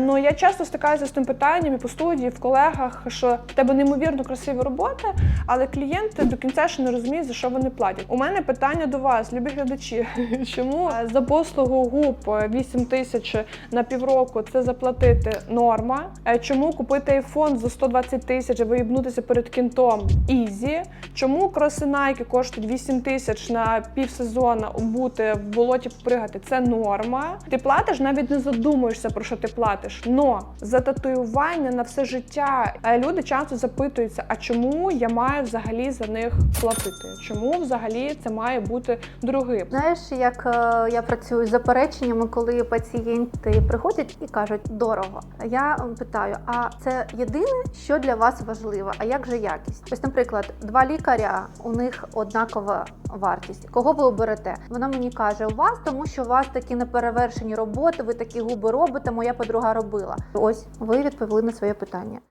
Ну я часто стикаюся з тим питанням і по студії, в колегах, що в тебе неймовірно красива робота, але клієнти до кінця ще не розуміють, за що вони платять. У мене питання до вас, любі глядачі. Чому за послугу губ 8 тисяч на півроку це заплатити норма? Е, Чому купити айфон за 120 тисяч, а виїбнутися перед кінтом ізі? Чому кроси Nike коштують 8 тисяч на півсезона бути в болоті пригати? Це норма. Ти платиш, навіть не задумуєшся про що ти платиш. Но за татуювання на все життя е, люди часто запитуються: а чому я маю взагалі за них платити? Чому взагалі це має бути другим? Знаєш, як е, я працюю з запереченнями, коли пацієнти приходять і кажуть дорого. Я питаю: а це єдине, що для вас важливо? А як же якість? Ось, наприклад, два лікаря, у них однакова вартість. Кого ви оберете? Вона мені каже: у вас, тому що у вас такі неперевершені роботи, ви такі губи робите. Моя подруга робила. Ось ви відповіли на своє питання.